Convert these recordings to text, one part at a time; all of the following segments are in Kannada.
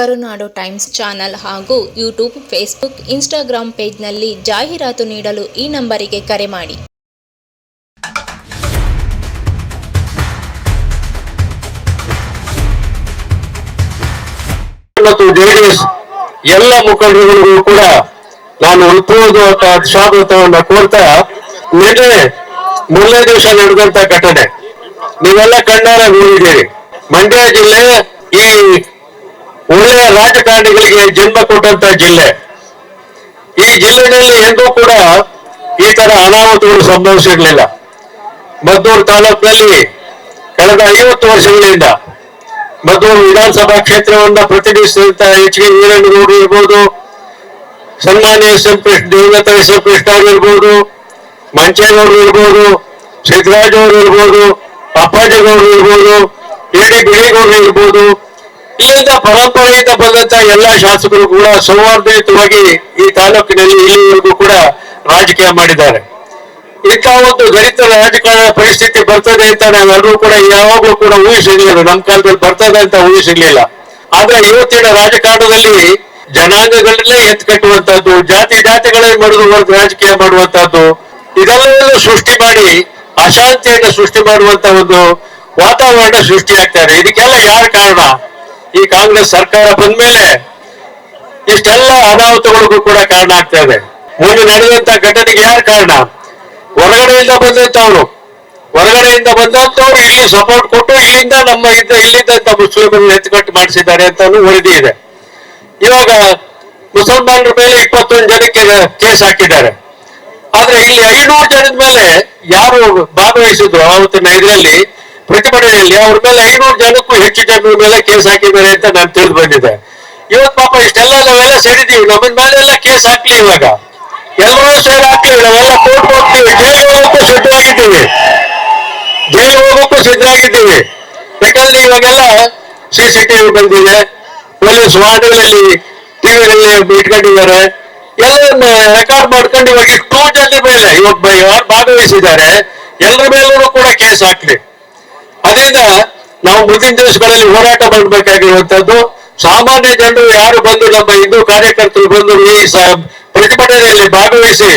ಕರುನಾಡು ಟೈಮ್ಸ್ ಚಾನೆಲ್ ಹಾಗೂ ಯೂಟ್ಯೂಬ್, ಫೇಸ್ಬುಕ್ ಇನ್ಸ್ಟಾಗ್ರಾಂ ಪೇಜ್ನಲ್ಲಿ ಜಾಹೀರಾತು ನೀಡಲು ಈ ನಂಬರಿಗೆ ಕರೆ ಮಾಡಿ. ಮತ್ತು ಜೆಡಿಎಸ್ ಎಲ್ಲ ಮುಖಂಡರುಗಳಿಗೂ ಕೂಡ ನಾನು ಉತ್ಪೂರ್ವಕ ಸ್ವಾಗತವನ್ನ ಕೋರ್ತಾ ನಿನ್ನೆ ಮೊದಲನೇ ದಿವಸ ನಡೆದಂತ ಘಟನೆ. ನೀವೆಲ್ಲ ಕಣ್ಣಾರ ನೋಡಿದ್ದೀರಿ. ಮಂಡ್ಯ ಜಿಲ್ಲೆ ಈ ಒಳ್ಳೆಯ ರಾಜಕಾರಣಿಗಳಿಗೆ ಜನ್ಮ ಕೊಟ್ಟಂತ ಜಿಲ್ಲೆ. ಈ ಜಿಲ್ಲೆಯಲ್ಲಿ ಎಂದೂ ಕೂಡ ಈ ತರ ಅನಾಹುತಗಳು ಸಂಭವಿಸಿರಲಿಲ್ಲ. ಮದ್ದೂರು ತಾಲೂಕಿನಲ್ಲಿ ಕಳೆದ ಐವತ್ತು ವರ್ಷಗಳಿಂದ ಮದ್ದೂರು ವಿಧಾನಸಭಾ ಕ್ಷೇತ್ರವನ್ನ ಪ್ರತಿನಿಧಿಸಿದಂತ ಎಚ್ ಕೆ ವೀರೇಂದ್ರಗೌಡರು ಇರ್ಬೋದು, ಸನ್ಮಾನ್ಯ ಕೃಷ್ಣ ದಿವಂಗತ ಕೃಷ್ಣ ಆಗಿರ್ಬೋದು, ಮಂಚೇಗೌಡರು ಇರ್ಬೋದು ಸಿದ್ದರಾಜ್ ಅವರು ಇರ್ಬೋದು ಅಪ್ಪಾಜಿಗೌಡರು ಇರ್ಬೋದು, ಎ ಡಿ ಬಿಳಿಗೌಡರು ಇರ್ಬೋದು ಇಲ್ಲಿಂದ ಪರಂಪರೆಯಿಂದ ಬಂದಂತ ಎಲ್ಲಾ ಶಾಸಕರು ಕೂಡ ಸೌಹಾರ್ದಯುತವಾಗಿ ಈ ತಾಲೂಕಿನಲ್ಲಿ ಇಲ್ಲಿವರೆಗೂ ಕೂಡ ರಾಜಕೀಯ ಮಾಡಿದ್ದಾರೆ. ಇಂಥ ಒಂದು ದಲಿತ ರಾಜಕಾರಣ ಪರಿಸ್ಥಿತಿ ಬರ್ತದೆ ಅಂತ ನಾವೆಲ್ಲರೂ ಕೂಡ ಯಾವಾಗಲೂ ಕೂಡ ಊಹಿಸಿರ್ಲಿಲ್ಲ. ನಮ್ಮ ಕಾಲದಲ್ಲಿ ಬರ್ತದೆ ಅಂತ ಊಹಿಸಿರ್ಲಿಲ್ಲ. ಆದ್ರೆ ಇವತ್ತಿನ ರಾಜಕಾರಣದಲ್ಲಿ ಜನಾಂಗಗಳನ್ನೇ ಎತ್ತು ಕಟ್ಟುವಂತದ್ದು ಜಾತಿ ಜಾತಿಗಳೇ ಮಡಿದು ರಾಜಕೀಯ ಮಾಡುವಂತದ್ದು ಇದೆಲ್ಲ ಸೃಷ್ಟಿ ಮಾಡಿ ಅಶಾಂತಿಯನ್ನು ಸೃಷ್ಟಿ ಮಾಡುವಂತ ಒಂದು ವಾತಾವರಣ ಸೃಷ್ಟಿಯಾಗ್ತಾರೆ ಇದಕ್ಕೆಲ್ಲ ಯಾರ ಕಾರಣ? ಈ ಕಾಂಗ್ರೆಸ್ ಸರ್ಕಾರ ಬಂದ್ಮೇಲೆ ಇಷ್ಟೆಲ್ಲ ಅನಾಹುತಗಳಿಗೂ ಕೂಡ ಕಾರಣ ಆಗ್ತಾ ಇದೆ. ಮುಂದೆ ನಡೆದಂತ ಘಟನೆಗೆ ಯಾರು ಕಾರಣ? ಹೊರಗಡೆಯಿಂದ ಬಂದಂತವ್ರು ಹೊರಗಡೆಯಿಂದ ಬಂದಂತವ್ರು ಇಲ್ಲಿ ಸಪೋರ್ಟ್ ಕೊಟ್ಟು ಇಲ್ಲಿಂದ ನಮ್ಮ ಇದ್ದ ಇಲ್ಲಿದ್ದಂತ ಮುಸ್ಲಿಮರನ್ನು ಎತ್ತುಕಟ್ಟು ಮಾಡಿಸಿದ್ದಾರೆ ಅಂತ ವರದಿ ಇದೆ. ಇವಾಗ ಮುಸಲ್ಮಾನರ ಮೇಲೆ ಇಪ್ಪತ್ತೊಂದು ಜನಕ್ಕೆ ಕೇಸ್ ಹಾಕಿದ್ದಾರೆ. ಆದ್ರೆ ಇಲ್ಲಿ ಐನೂರು ಜನದ ಮೇಲೆ ಯಾರು ಭಾಗವಹಿಸಿದ್ರು? ಅವತ್ತಿನ ಇದರಲ್ಲಿ ಪ್ರತಿಭಟನೆಯಲ್ಲಿ ಅವ್ರ ಮೇಲೆ ಐನೂರು ಜನಕ್ಕೂ ಹೆಚ್ಚು ಜನರ ಮೇಲೆ ಕೇಸ್ ಹಾಕಿದ್ದಾರೆ ಅಂತ ನಾನು ತಿಳಿದು ಬಂದಿದೆ. ಇವತ್ತು ಪಾಪ ಇಷ್ಟೆಲ್ಲ ನಾವೆಲ್ಲ ಸೆಡಿದೀವಿ ನಮ್ಮ ಮೇಲೆಲ್ಲ ಕೇಸ್ ಹಾಕ್ಲಿ ಇವಾಗ. ಎಲ್ಲರೂ ಸೇರಿ ಹಾಕ್ಲಿ ನಾವೆಲ್ಲ ಕೋರ್ಟ್ ಹೋಗ್ತೀವಿ. ಜೈಲು ಹೋಗೋಕ್ಕೂ ಸಿದ್ಧವಾಗಿದ್ದೀವಿ ಜೈಲು ಹೋಗೋಕ್ಕೂ ಸಿದ್ಧರಾಗಿದ್ದೀವಿ. ಯಾಕಂದ್ರೆ ಇವಾಗೆಲ್ಲ ಸಿ ಸಿ ಟಿವಿ ಬಂದಿದೆ. ಪೊಲೀಸ್ ವಾರ್ಡ್ಗಳಲ್ಲಿ ಟಿವಿಗಳಲ್ಲಿ ಇಟ್ಕೊಂಡಿದ್ದಾರೆ. ಎಲ್ಲರನ್ನ ರೆಕಾರ್ಡ್ ಮಾಡ್ಕೊಂಡು ಇವಾಗ ಇಷ್ಟು ಜನರ ಮೇಲೆ ಇವಾಗ ಭಾಗವಹಿಸಿದ್ದಾರೆ. ಎಲ್ಲರ ಮೇಲೂ ಕೂಡ ಕೇಸ್ ಹಾಕ್ಲಿ. ಅದರಿಂದ ನಾವು ಮುಂದಿನ ದಿವಸಗಳಲ್ಲಿ ಹೋರಾಟ ಮಾಡಬೇಕಾಗಿರುವಂತದ್ದು ಸಾಮಾನ್ಯ ಜನರು ಯಾರು ಬಂದು ನಮ್ಮ ಹಿಂದೂ ಕಾರ್ಯಕರ್ತರು ಬಂದು ಈ ಪ್ರತಿಭಟನೆಯಲ್ಲಿ ಭಾಗವಹಿಸಿ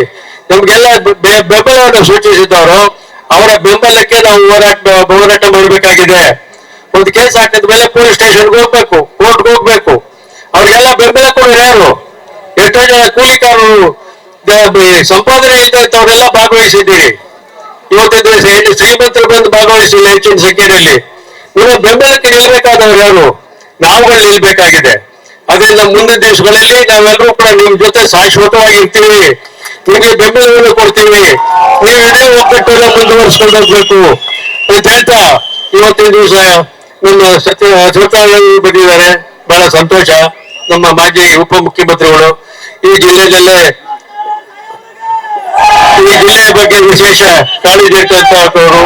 ನಮ್ಗೆಲ್ಲ ಬೆಂಬಲವನ್ನು ಸೂಚಿಸಿದವರು, ಅವರ ಬೆಂಬಲಕ್ಕೆ ನಾವು ಹೋರಾಟ ಹೋರಾಟ ಮಾಡಬೇಕಾಗಿದೆ. ಒಂದು ಕೇಸ್ ಹಾಕಿದ ಮೇಲೆ ಪೊಲೀಸ್ ಸ್ಟೇಷನ್ಗೆ ಹೋಗ್ಬೇಕು, ಕೋರ್ಟ್ಗೆ ಹೋಗ್ಬೇಕು. ಅವ್ರಿಗೆಲ್ಲ ಬೆಂಬಲ ಕೊಡೋರು ಯಾರು? ಎಷ್ಟೋ ಜನ ಕೂಲಿಕಾರರು ಸಂಪಾದನೆ ಅವರೆಲ್ಲ ಭಾಗವಹಿಸಿದ್ದೀರಿ. ಇವತ್ತಿನ ದಿವಸ ಹೇಳಿ ಶ್ರೀಮಂತರು ಬಂದು ಭಾಗವಹಿಸಿಲ್ಲ ಹೆಚ್ಚಿನ ಸಂಖ್ಯೆಯಲ್ಲಿ ನೀವು ಬೆಂಬಲಕ್ಕೆ ನಿಲ್ಲಬೇಕಾದವರು ಯಾರು? ನಾವುಗಳು ನಿಲ್ಬೇಕಾಗಿದೆ ಅದರಿಂದ ಮುಂದಿನ ದಿವಸಗಳಲ್ಲಿ ನಾವೆಲ್ಲರೂ ಕೂಡ ನಿಮ್ ಜೊತೆ ಶಾಶ್ವತವಾಗಿ ಇರ್ತೀವಿ ನಿಮಗೆ ಬೆಂಬಲವನ್ನು ಕೊಡ್ತೀವಿ. ನೀವು ಇದೇ ಒಗ್ಗಟ್ಟನ್ನು ಮುಂದುವರಿಸ್ಕೊಂಡು ಹೋಗ್ಬೇಕು. ಅಂತ ಹೇಳ್ತಾ ಇವತ್ತಿನ ದಿವಸ ನಮ್ಮ ಸತ್ಯ ಸತ್ಯಾಗ್ರಹ ಬಂದಿದ್ದಾರೆ ಬಹಳ ಸಂತೋಷ. ನಮ್ಮ ಮಾಜಿ ಉಪಮುಖ್ಯಮಂತ್ರಿಗಳು ಈ ಜಿಲ್ಲೆಯಲ್ಲೇ ಈ ಜಿಲ್ಲೆಯ ಬಗ್ಗೆ ವಿಶೇಷ ಕಾಳಜಿ ಇರ್ತಕ್ಕಂಥವ್ರು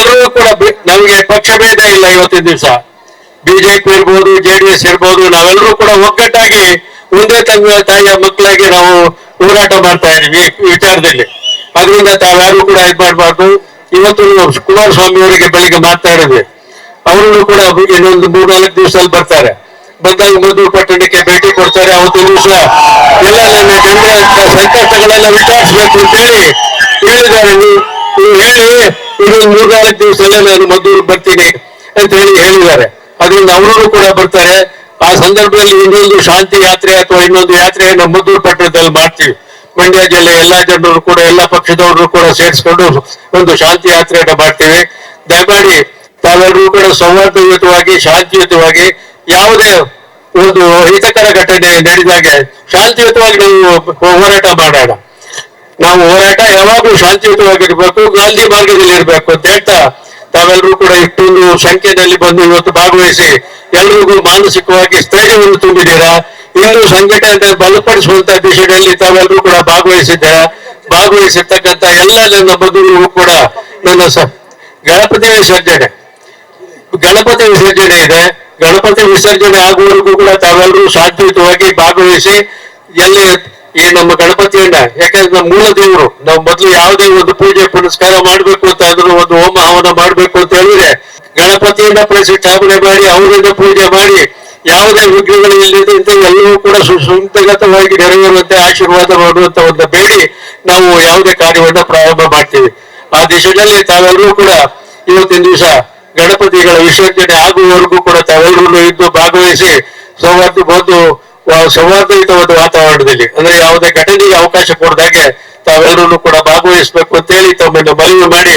ಎಲ್ಲರೂ ಕೂಡ ನಮಗೆ ಪಕ್ಷ ಭೇದ ಇಲ್ಲ ಇವತ್ತಿನ ದಿವಸ. ಬಿಜೆಪಿ ಇರ್ಬೋದು, ಜೆಡಿಎಸ್ ಇರ್ಬೋದು, ನಾವೆಲ್ಲರೂ ಕೂಡ ಒಗ್ಗಟ್ಟಾಗಿ ಒಂದೇ ತಂದೆ, ತಾಯಿಯ ಮಕ್ಕಳಾಗಿ ನಾವು ಹೋರಾಟ ಮಾಡ್ತಾ ಇದೀವಿ ವಿಚಾರದಲ್ಲಿ. ಅದರಿಂದ ತಾವ್ಯಾರು ಕೂಡ ಇದು ಮಾಡಬಾರ್ದು. ಇವತ್ತು ಕುಮಾರಸ್ವಾಮಿ ಅವರಿಗೆ ಬೆಳಿಗ್ಗೆ ಮಾತಾಡಿದ್ವಿ. ಅವರು ಕೂಡ ಇನ್ನೊಂದು ಮೂರ್ನಾಲ್ಕು ದಿವಸದಲ್ಲಿ ಬರ್ತಾರೆ. ಬಂದಾಗ ಮಧು ಪಟ್ಟಣಕ್ಕೆ ಭೇಟಿ ಕೊಡ್ತಾರೆ ಅವತ್ತು ದಿವಸ ಎಲ್ಲ ನನ್ನ ಜನರ ಸಂಕಷ್ಟಗಳೆಲ್ಲ ವಿಚಾರಿಸಬೇಕು ಅಂತ ಹೇಳಿ ಹೇಳಿದ್ದಾರೆ. ನೀವು ಹೇಳಿ, ಇದು ಮೂರ್ನಾಲ್ಕು ದಿವಸ ನಾನು ಮದ್ದೂರು ಬರ್ತೀನಿ ಅಂತ ಹೇಳಿ ಹೇಳಿದ್ದಾರೆ. ಅದರಿಂದ ಅವರು ಕೂಡ ಬರ್ತಾರೆ. ಆ ಸಂದರ್ಭದಲ್ಲಿ ಇನ್ನೊಂದು ಶಾಂತಿ ಯಾತ್ರೆ ಅಥವಾ ಇನ್ನೊಂದು ಯಾತ್ರೆಯನ್ನು ಮದ್ದೂರು ಪಟ್ಟಣದಲ್ಲಿ ಮಾಡ್ತೀವಿ. ಮಂಡ್ಯ ಜಿಲ್ಲೆ ಎಲ್ಲಾ ಜನರು ಕೂಡ, ಎಲ್ಲಾ ಪಕ್ಷದವರು ಕೂಡ ಸೇರಿಸ್ಕೊಂಡು ಒಂದು ಶಾಂತಿ ಯಾತ್ರೆಯನ್ನು ಮಾಡ್ತೀವಿ. ದಯಮಾಡಿ ತಾವೆಲ್ಲರೂ ಕೂಡ ಸೌಹಾರ್ದಯುತವಾಗಿ, ಶಾಂತಿಯುತವಾಗಿ ಯಾವುದೇ ಒಂದು ಹಿತಕರ ಘಟನೆ ನಡೆದಾಗೆ ಶಾಂತಿಯುತವಾಗಿ ನಾವು ಹೋರಾಟ ಮಾಡೋಣ. ನಾವು ಹೋರಾಟ ಯಾವಾಗಲೂ ಶಾಂತಿಯುತವಾಗಿರ್ಬೇಕು ಗಾಂಧಿ ಮಾರ್ಗದಲ್ಲಿ ಇರಬೇಕು ಅಂತ ಹೇಳ್ತಾ ತಾವೆಲ್ಲರೂ ಕೂಡ ಇಷ್ಟೊಂದು ಸಂಖ್ಯೆಯಲ್ಲಿ ಬಂದು ಇವತ್ತು ಭಾಗವಹಿಸಿ ಎಲ್ರಿಗೂ ಮಾನಸಿಕವಾಗಿ ಸ್ಥೈರ್ಯವನ್ನು ತುಂಬಿದ್ದೀರಾ? ಇನ್ನು ಸಂಘಟನೆ ಬಲಪಡಿಸುವಂತ ದಿಶೆಯಲ್ಲಿ ತಾವೆಲ್ಲರೂ ಕೂಡ ಭಾಗವಹಿಸಿದ್ದೀರಾ? ಭಾಗವಹಿಸಿರ್ತಕ್ಕಂಥ ಎಲ್ಲ ನನ್ನ ಬಂಧುಗಳಿಗೂ ಕೂಡ ನನ್ನ ಸ- ಗಣಪತಿ ವಿಸರ್ಜನೆ. ಗಣಪತಿ ವಿಸರ್ಜನೆ ಇದೆ. ಗಣಪತಿ ವಿಸರ್ಜನೆ ಆಗುವವರೆಗೂ ಕೂಡ ತಾವೆಲ್ಲರೂ ಶಾಂತಿಯುತವಾಗಿ ಭಾಗವಹಿಸಿ ಎಲ್ಲಿ ಈ ನಮ್ಮ ಗಣಪತಿಯನ್ನ, ಯಾಕಂದ್ರೆ ನಮ್ಮ ಮೂಲ ದೇವರು ನಾವು ಮೊದಲು ಯಾವುದೇ ಒಂದು ಪೂಜೆ ಪುನಸ್ಕಾರ ಮಾಡಬೇಕು ಅಂತ ಅಂದ್ರೂ ಒಂದು ಹೋಮ ಹವನ ಮಾಡಬೇಕು ಅಂತ ಹೇಳಿದ್ರೆ, ಗಣಪತಿಯನ್ನ ಪ್ರತಿಷ್ಠಾಪನೆ ಮಾಡಿ, ಅವರಿಂದ ಪೂಜೆ ಮಾಡಿ, ಯಾವುದೇ ವಿಘ್ನಗಳು ಅಂತ ಎಲ್ಲವೂ ಕೂಡ ಸುಸಂತಗತವಾಗಿ ನೆರವೇರುವಂತೆ ಆಶೀರ್ವಾದ ಮಾಡುವಂತ ಒಂದು ಬೇಡಿ ನಾವು ಯಾವುದೇ ಕಾರ್ಯವನ್ನ ಪ್ರಾರಂಭ ಮಾಡ್ತೀವಿ. ಆ ದಿಶೆಯಲ್ಲಿ ತಾವೆಲ್ಲರೂ ಕೂಡ ಇವತ್ತಿನ ದಿವಸ ಗಣಪತಿಗಳ ವಿಸರ್ಜನೆ ಆಗುವವರೆಗೂ ಕೂಡ ತಾವೆಲ್ಲರೂ ಇದ್ದು ಭಾಗವಹಿಸಿ ಸೌಹಾರ್ದ ಒಂದು ಸೌಹಾರ್ದಯುತವಾದ ವಾತಾವರಣದಲ್ಲಿ, ಅಂದ್ರೆ ಯಾವುದೇ ಘಟನೆಗೆ ಅವಕಾಶ ಕೊಡದಾಗೆ ತಾವೆಲ್ಲರೂ ಕೂಡ ಭಾಗವಹಿಸಬೇಕು ಅಂತೇಳಿ ತಮ್ಮನ್ನು ಮನವಿ ಮಾಡಿ